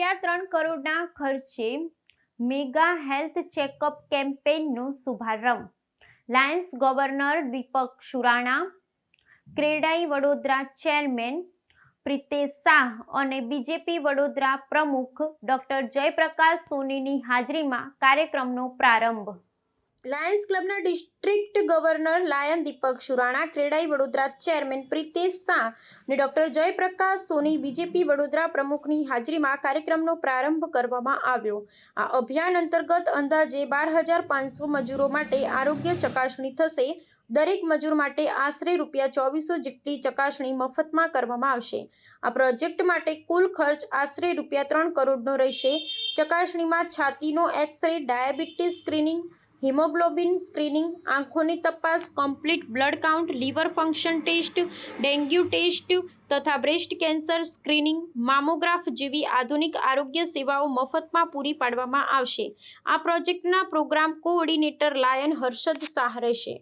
ત્રણ કરોડના ખર્ચે મેગા હેલ્થ ચેકઅપ કેમ્પેઇનનો શુભારંભ. Lions governor Deepak Surana, CREDAI Vadodara chairman Pritesh Shah અને બીજેપી વડોદરા પ્રમુખ ડોક્ટર જયપ્રકાશ સોનીની હાજરીમાં કાર્યક્રમનો પ્રારંભ. Lions ક્લબના district governor lion Deepak Surana, CREDAI Vadodara chairman Pritesh Shah અને ડોક્ટર જયપ્રકાશ સોની, બીજેપી વડોદરા પ્રમુખની હાજરીમાં કાર્યક્રમનો પ્રારંભ કરવામાં આવ્યો. આ અભિયાન અંતર્ગત અંદાજે બાર હજાર પાંચસો મજૂરો માટે આરોગ્ય ચકાસણી થશે. દરેક મજૂર માટે આશરે રૂપિયા ચોવીસો જેટલી ચકાસણી મફતમાં કરવામાં આવશે. આ પ્રોજેક્ટ માટે કુલ ખર્ચ આશરે રૂપિયા ત્રણ કરોડનો રહેશે. ચકાસણીમાં છાતીનો x ray, diabetes screening haemoglobin screening, આંખોની તપાસ complete blood count liver function test dengue test તથા બ્રેસ્ટ કેન્સર સ્ક્રીનિંગ મામોગ્રાફ જેવી આધુનિક આરોગ્ય સેવાઓ મફતમાં પૂરી પાડવામાં આવશે. આ પ્રોજેક્ટના programme coordinator lion Harshad Shah રહેશે.